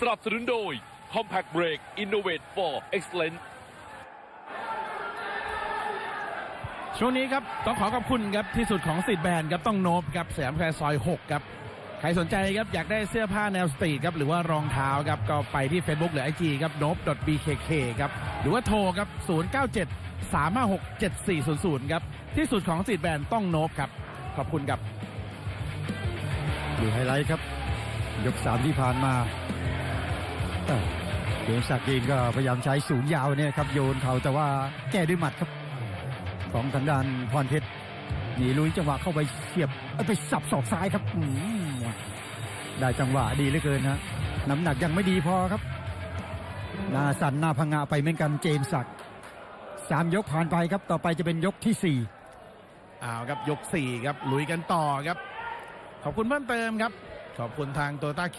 สนับสนุนโดย Compact Brake Innovate for Excellence ช่วงนี้ครับ ต้องขอขอบคุณครับ ที่สุดของสตรีทแบนด์ครับต้องโนบครับสยามแคร์ซอย 6 ครับ ใครสนใจครับ อยากได้เสื้อผ้าแนวสตรีทครับ หรือว่ารองเท้าครับ ก็ไปที่ Facebook หรือ IG ครับ n o b bkk ครับ หรือว่าโทรครับ 097 356 7400 ครับ ที่สุดของสตรีทแบนด์ต้องโนบครับ ขอบคุณครับดูไฮไลท์ครับ ยกสามที่ผ่านมา เอ้าเดชศักดิ์เองก็พยายามใช้สูงยาวเนี่ยครับโยนเขาแต่ว่าแก้ด้วยหมัดครับ ของทางด้านพรเพชรหนีลุยจังหวะเข้าไปเสียบเอ้ยไปสับศอกซ้ายครับอืมได้จังหวะดีเหลือเกินฮะน้ำหนักยังไม่ดีพอครับหน้าสั่นหน้าพังงะไปเหมือนกันเจมส์ศักดิ์สามยกผ่านไปครับต่อไปจะเป็นยกที่สี่เอาครับยก4ครับลุยกันต่อครับ ขอบคุณเพิ่มเติมครับ ขอบคุณทางโตต้าเค